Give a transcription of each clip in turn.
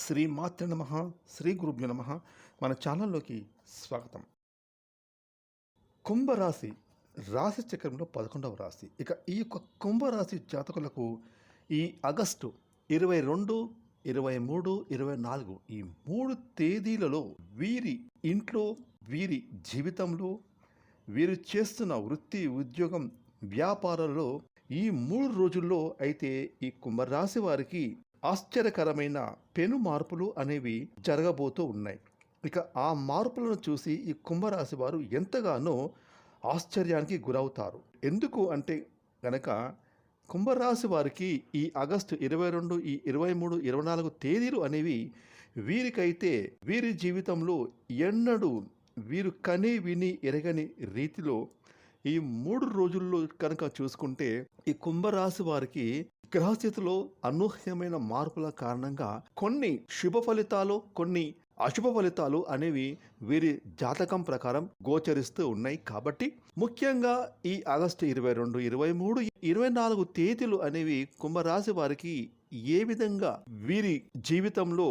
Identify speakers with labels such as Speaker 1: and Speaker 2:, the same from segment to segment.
Speaker 1: శ్రీ మాతృ నమ శ్రీ గురుభ్యు నమ. మన ఛానల్లోకి స్వాగతం. కుంభరాశి రాశి చక్రంలో పదకొండవ రాశి. ఇక ఈ యొక్క కుంభరాశి జాతకులకు ఈ ఆగస్టు ఇరవై రెండు ఇరవై మూడు ఇరవై నాలుగు ఈ మూడు తేదీలలో వీరి ఇంట్లో వీరి జీవితంలో వీరు చేస్తున్న వృత్తి ఉద్యోగం వ్యాపారాలలో ఈ మూడు రోజుల్లో అయితే ఈ కుంభరాశి వారికి ఆశ్చర్యకరమైన పెను మార్పులు అనేవి జరగబోతూ ఉన్నాయి. ఇక ఆ మార్పులను చూసి ఈ కుంభరాశి వారు ఎంతగానో ఆశ్చర్యానికి గురవుతారు. ఎందుకు అంటే గనక కుంభరాశి వారికి ఈ ఆగస్టు ఇరవై రెండు ఈ ఇరవై మూడు ఇరవై నాలుగు తేదీలు అనేవి వీరికైతే వీరి జీవితంలో ఎన్నడూ వీరు కని విని ఎరగని రీతిలో ఈ మూడు రోజుల్లో కనుక చూసుకుంటే ఈ కుంభరాశి వారికి గ్రహస్థితిలో అనూహ్యమైన మార్పుల కారణంగా కొన్ని శుభ ఫలితాలు కొన్ని అశుభ ఫలితాలు అనేవి వీరి జాతకం ప్రకారం గోచరిస్తూ ఉన్నాయి. కాబట్టి ముఖ్యంగా ఈ ఆగస్టు ఇరవై రెండు ఇరవై మూడు ఇరవై నాలుగు తేదీలు అనేవి కుంభరాశి వారికి ఏ విధంగా వీరి జీవితంలో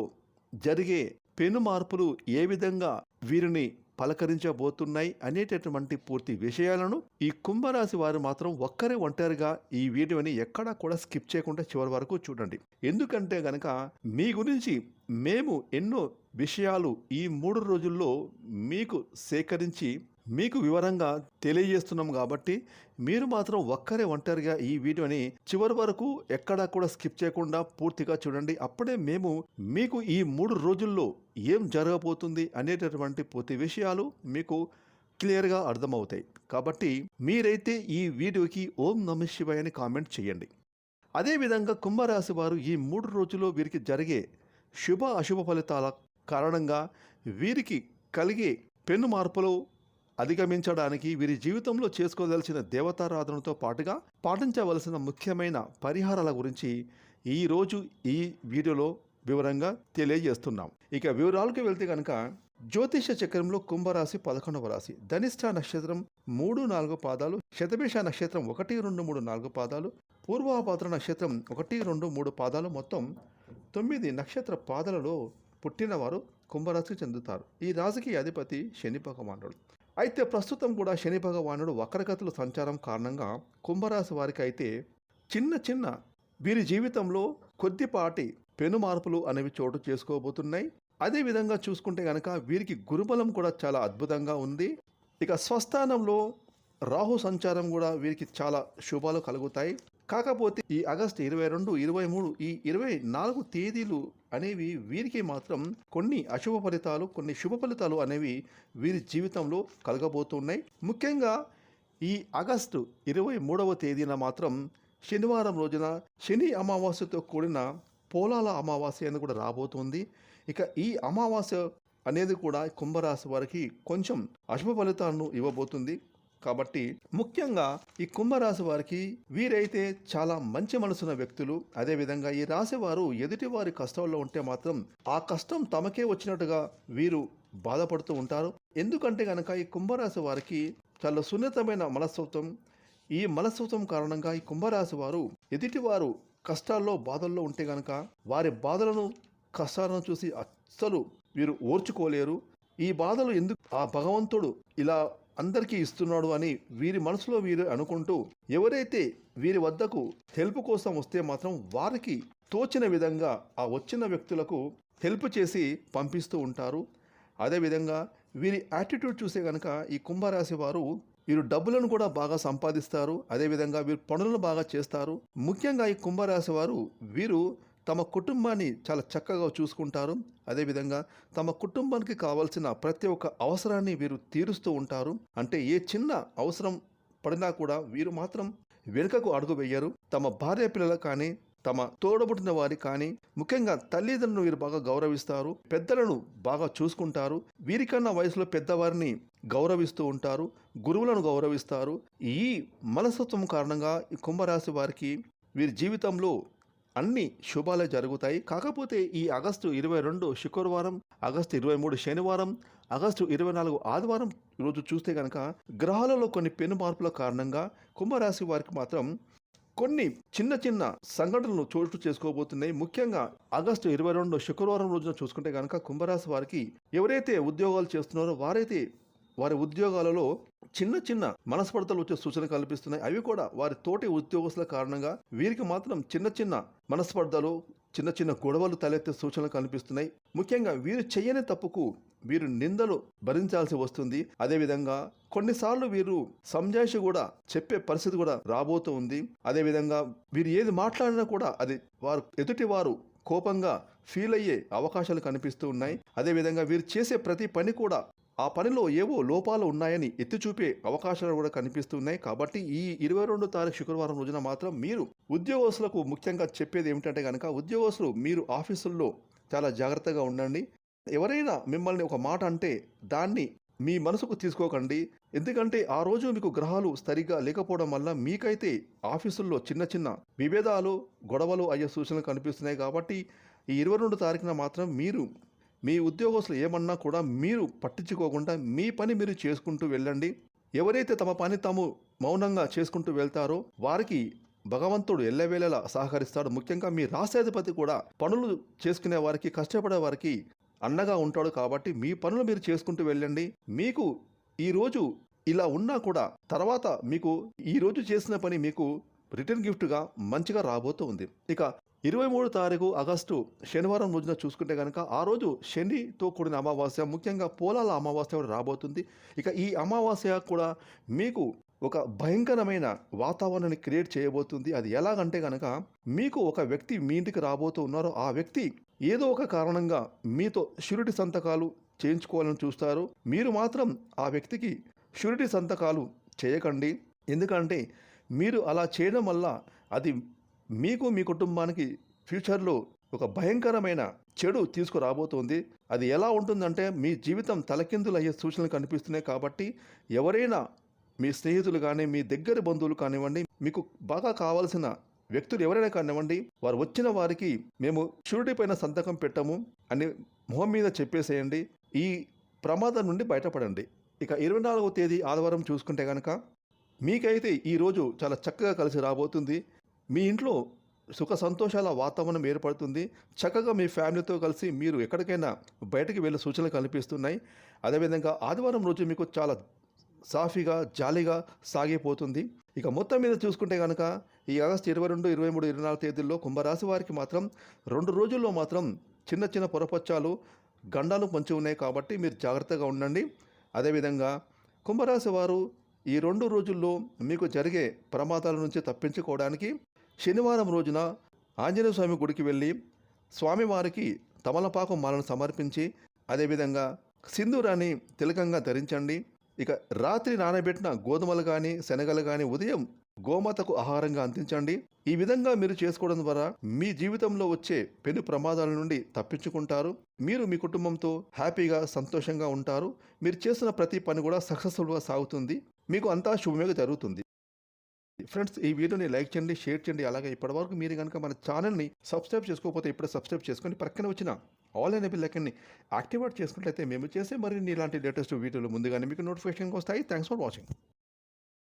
Speaker 1: జరిగే పెను మార్పులు ఏ విధంగా వీరిని పలకరించబోతున్నాయి అనేటటువంటి పూర్తి విషయాలను ఈ కుంభరాశి వారు మాత్రం ఒక్కరే ఒంటరిగా ఈ వీడియోని ఎక్కడా కూడా స్కిప్ చేయకుండా చివరి వరకు చూడండి. ఎందుకంటే గనక మీ గురించి మేము ఎన్నో విషయాలు ఈ మూడు రోజుల్లో మీకు సేకరించి మీకు వివరంగా తెలియజేస్తున్నాం కాబట్టి మీరు మాత్రం ఒక్కరే ఒంటరిగా ఈ వీడియోని చివరి వరకు ఎక్కడా కూడా స్కిప్ చేయకుండా పూర్తిగా చూడండి. అప్పుడే మేము మీకు ఈ మూడు రోజుల్లో ఏం జరగబోతుంది అనేటటువంటి పూర్తి విషయాలు మీకు క్లియర్గా అర్థమవుతాయి. కాబట్టి మీరైతే ఈ వీడియోకి ఓం నమ శివాయ అని కామెంట్ చేయండి. అదేవిధంగా కుంభరాశి వారు ఈ మూడు రోజుల్లో వీరికి జరిగే శుభ అశుభ ఫలితాల కారణంగా వీరికి కలిగే పెను మార్పులు అధిగమించడానికి వీరి జీవితంలో చేసుకోదలిచిన దేవతారాధనతో పాటుగా పాటించవలసిన ముఖ్యమైన పరిహారాల గురించి ఈరోజు ఈ వీడియోలో వివరంగా తెలియజేస్తున్నాం. ఇక వివరాలకు వెళ్తే కనుక జ్యోతిష చక్రంలో కుంభరాశి పదకొండవ రాశి. ధనిష్ట నక్షత్రం మూడు నాలుగు పాదాలు శతభిష నక్షత్రం ఒకటి రెండు మూడు నాలుగు పాదాలు పూర్వాపాత్ర నక్షత్రం ఒకటి రెండు మూడు పాదాలు మొత్తం తొమ్మిది నక్షత్ర పాదాలలో పుట్టినవారు కుంభరాశికి చెందుతారు. ఈ రాశికి అధిపతి శని భగవానుడు. అయితే ప్రస్తుతం కూడా శని భగవానుడు వక్రగతుల సంచారం కారణంగా కుంభరాశి వారికి అయితే చిన్న చిన్న వీరి జీవితంలో కొద్దిపాటి పెను మార్పులు అనేవి చోటు చేసుకోబోతున్నాయి. అదేవిధంగా చూసుకుంటే కనుక వీరికి గురుబలం కూడా చాలా అద్భుతంగా ఉంది. ఇక స్వస్థానంలో రాహు సంచారం కూడా వీరికి చాలా శుభాలు కలుగుతాయి. కాకపోతే ఈ ఆగస్టు ఇరవై రెండు ఇరవై మూడు ఈ ఇరవై నాలుగు తేదీలు అనేవి వీరికి మాత్రం కొన్ని అశుభ ఫలితాలు కొన్ని శుభ ఫలితాలు అనేవి వీరి జీవితంలో కలగబోతున్నాయి. ముఖ్యంగా ఈ ఆగస్టు ఇరవై మూడవ తేదీన మాత్రం శనివారం రోజున శని అమావాస్యతో కూడిన పోలాల అమావాస్య అనేది కూడా రాబోతుంది. ఇక ఈ అమావాస్య అనేది కూడా కుంభరాశి వారికి కొంచెం అశుభ ఫలితాలను ఇవ్వబోతుంది. కాబట్టి ముఖ్యంగా ఈ కుంభరాశి వారికి వీరైతే చాలా మంచి మనసున్న వ్యక్తులు. అదేవిధంగా ఈ రాశి వారు ఎదుటి వారి కష్టాల్లో ఉంటే మాత్రం ఆ కష్టం తమకే వచ్చినట్టుగా వీరు బాధపడుతూ ఉంటారు. ఎందుకంటే కనుక ఈ కుంభరాశి వారికి చాలా సున్నితమైన మనస్తత్వం. ఈ మనస్తత్వం కారణంగా ఈ కుంభరాశి వారు ఎదుటివారు కష్టాల్లో బాధల్లో ఉంటే గనక వారి బాధలను కష్టాలను చూసి అస్సలు వీరు ఓర్చుకోలేరు. ఈ బాధలు ఎందుకు? ఆ భగవంతుడు ఇలా అందరికీ ఇస్తున్నాడు అని వీరి మనసులో వీరు అనుకుంటూ ఎవరైతే వీరి వద్దకు హెల్ప్ కోసం వస్తే మాత్రం వారికి తోచిన విధంగా ఆ వచ్చిన వ్యక్తులకు హెల్ప్ చేసి పంపిస్తూ ఉంటారు. అదేవిధంగా వీరి యాటిట్యూడ్ చూసే కనుక ఈ కుంభరాశి వారు వీరు డబ్బులను కూడా బాగా సంపాదిస్తారు. అదేవిధంగా వీరు పనులను బాగా చేస్తారు. ముఖ్యంగా ఈ కుంభరాశి వారు వీరు తమ కుటుంబాన్ని చాలా చక్కగా చూసుకుంటారు. అదేవిధంగా తమ కుటుంబానికి కావాల్సిన ప్రతి ఒక్క అవసరాన్ని వీరు తీరుస్తూ ఉంటారు. అంటే ఏ చిన్న అవసరం పడినా కూడా వీరు మాత్రం వెనుకకు అడుగు వేయరు. తమ భార్య పిల్లలు కానీ తమ తోడబుట్టిన వారి కానీ ముఖ్యంగా తల్లిదండ్రులను వీరు బాగా గౌరవిస్తారు. పెద్దలను బాగా చూసుకుంటారు. వీరికన్నా వయసులో పెద్దవారిని గౌరవిస్తూ ఉంటారు. గురువులను గౌరవిస్తారు. ఈ మనస్తత్వం కారణంగా ఈ కుంభరాశి వారికి వీరి జీవితంలో అన్ని శుభాలే జరుగుతాయి. కాకపోతే ఈ ఆగస్టు ఇరవై రెండు శుక్రవారం ఆగస్టు ఇరవై మూడు శనివారం ఆగస్టు ఇరవై నాలుగు ఆదివారం రోజు చూస్తే కనుక గ్రహాలలో కొన్ని పెను మార్పుల కారణంగా కుంభరాశి వారికి మాత్రం కొన్ని చిన్న చిన్న సంఘటనలు చోటు చేసుకోబోతున్నాయి. ముఖ్యంగా ఆగస్టు ఇరవై రెండు శుక్రవారం రోజున చూసుకుంటే కనుక కుంభరాశి వారికి ఎవరైతే ఉద్యోగాలు చేస్తున్నారో వారైతే వారి ఉద్యోగాలలో చిన్న చిన్న మనస్పర్ధలు వచ్చే సూచనలు కల్పిస్తున్నాయి. అవి కూడా వారి తోటి ఉద్యోగస్తుల కారణంగా వీరికి మాత్రం చిన్న చిన్న మనస్పర్ధలు చిన్న చిన్న గొడవలు తలెత్తే సూచనలు కనిపిస్తున్నాయి ముఖ్యంగా వీరు చేయని తప్పుకు వీరు నిందలు భరించాల్సి వస్తుంది. అదేవిధంగా కొన్నిసార్లు వీరు సంజాయిషి కూడా చెప్పే పరిస్థితి కూడా రాబోతూ ఉంది. అదేవిధంగా వీరు ఏది మాట్లాడినా కూడా అది వారు ఎదుటి వారు కోపంగా ఫీల్ అయ్యే అవకాశాలు కనిపిస్తూ ఉన్నాయి. అదేవిధంగా వీరు చేసే ప్రతి పని కూడా ఆ పనిలో ఏవో లోపాలు ఉన్నాయని ఎత్తి చూపే అవకాశాలు కూడా కనిపిస్తున్నాయి. కాబట్టి ఈ ఇరవై రెండు తారీఖు శుక్రవారం రోజున మాత్రం మీరు ఉద్యోగస్తులకు ముఖ్యంగా చెప్పేది ఏమిటంటే కనుక ఉద్యోగస్తులు మీరు ఆఫీసుల్లో చాలా జాగ్రత్తగా ఉండండి. ఎవరైనా మిమ్మల్ని ఒక మాట అంటే దాన్ని మీ మనసుకు తీసుకోకండి. ఎందుకంటే ఆ రోజు మీకు గ్రహాలు సరిగ్గా లేకపోవడం వల్ల మీకైతే ఆఫీసుల్లో చిన్న చిన్న విభేదాలు గొడవలు అయ్యే సూచనలు కనిపిస్తున్నాయి. కాబట్టి ఈ ఇరవై రెండు తారీఖున మాత్రం మీరు మీ ఉద్యోగస్తులు ఏమన్నా కూడా మీరు పట్టించుకోకుండా మీ పని మీరు చేసుకుంటూ వెళ్ళండి. ఎవరైతే తమ పని తాము మౌనంగా చేసుకుంటూ వెళ్తారో వారికి భగవంతుడు ఎల్లవేళలా సహకరిస్తాడు. ముఖ్యంగా మీ రాష్ట్రాధిపతి కూడా పనులు చేసుకునే వారికి కష్టపడే వారికి అండగా ఉంటాడు కాబట్టి మీ పనులు మీరు చేసుకుంటూ వెళ్ళండి. మీకు ఈరోజు ఇలా ఉన్నా కూడా తర్వాత మీకు ఈరోజు చేసిన పని మీకు రిటర్న్ గిఫ్ట్గా మంచిగా రాబోతూ ఉంది. ఇక ఇరవై మూడు తారీఖు ఆగస్టు శనివారం రోజున చూసుకుంటే కనుక ఆ రోజు శనితో కూడిన అమావాస్య ముఖ్యంగా పోలాల అమావాస్య కూడా రాబోతుంది. ఇక ఈ అమావాస్య కూడా మీకు ఒక భయంకరమైన వాతావరణాన్ని క్రియేట్ చేయబోతుంది. అది ఎలాగంటే కనుక మీకు ఒక వ్యక్తి మీ ఇంటికి రాబోతూ ఉన్నారో ఆ వ్యక్తి ఏదో ఒక కారణంగా మీతో షూరిటీ సంతకాలు చేయించుకోవాలని చూస్తారు. మీరు మాత్రం ఆ వ్యక్తికి షూరిటీ సంతకాలు చేయకండి. ఎందుకంటే మీరు అలా చేయడం వల్ల అది మీకు మీ కుటుంబానికి ఫ్యూచర్లో ఒక భయంకరమైన చెడు తీసుకురాబోతోంది. అది ఎలా ఉంటుందంటే మీ జీవితం తలకిందులు అయ్యే సూచనలు కనిపిస్తున్నాయి కాబట్టి ఎవరైనా మీ స్నేహితులు కానీ మీ దగ్గర బంధువులు కానివ్వండి మీకు బాగా కావాల్సిన వ్యక్తులు ఎవరైనా కానివ్వండి వారు వచ్చిన వారికి మేము షూరిటీ పైన సంతకం పెట్టము అని మొహం మీద చెప్పేసేయండి. ఈ ప్రమాదం నుండి బయటపడండి. ఇక ఇరవై నాలుగవ తేదీ ఆదివారం చూసుకుంటే కనుక మీకైతే ఈరోజు చాలా చక్కగా కలిసి రాబోతుంది. మీ ఇంట్లో సుఖ సంతోషాల వాతావరణం ఏర్పడుతుంది. చక్కగా మీ ఫ్యామిలీతో కలిసి మీరు ఎక్కడికైనా బయటకు వెళ్ళే సూచనలు కనిపిస్తున్నాయి అదేవిధంగా ఆదివారం రోజు మీకు చాలా సాఫీగా జాలీగా సాగిపోతుంది. ఇక మొత్తం మీద చూసుకుంటే కనుక ఈ ఆగస్టు ఇరవై రెండు ఇరవై మూడు ఇరవై నాలుగు తేదీల్లో కుంభరాశి వారికి మాత్రం రెండు రోజుల్లో మాత్రం చిన్న చిన్న పొరపచ్చాలు గండాలు పొంచి ఉన్నాయి కాబట్టి మీరు జాగ్రత్తగా ఉండండి. అదేవిధంగా కుంభరాశి వారు ఈ రెండు రోజుల్లో మీకు జరిగే ప్రమాదాల నుంచి తప్పించుకోవడానికి శనివారం రోజున ఆంజనేయ స్వామి గుడికి వెళ్ళి స్వామివారికి తమలపాకు మాలను సమర్పించి అదేవిధంగా సింధూరాన్ని తిలకంగా ధరించండి. ఇక రాత్రి నానబెట్టిన గోధుమలు కానీ శనగలు కానీ ఉదయం గోమాతకు ఆహారంగా అందించండి. ఈ విధంగా మీరు చేసుకోవడం ద్వారా మీ జీవితంలో వచ్చే పెను ప్రమాదాల నుండి తప్పించుకుంటారు. మీరు మీ కుటుంబంతో హ్యాపీగా సంతోషంగా ఉంటారు. మీరు చేసిన ప్రతి పని కూడా సక్సెస్ఫుల్గా సాగుతుంది. మీకు అంతా శుభమేగా జరుగుతుంది. ఫ్రెండ్స్ ఈ వీడియోని లైక్ చేయండి షేర్ చేయండి. అలాగే ఇప్పటివరకు మీరు కనుక మన ఛానల్ని సబ్స్క్రైబ్ చేసుకోకపోతే ఇప్పుడే సబ్స్క్రైబ్ చేసుకొని పక్కన వచ్చిన ఆల్ అనే బిల్లకన్ని యాక్టివేట్ చేసుకున్నట్లయితే మేము చేసే మరిన్ని ఇలాంటి లేటెస్ట్ వీడియోలు ముందుగానే మీకు నోటిఫికేషన్ వస్తాయి. Thanks for watching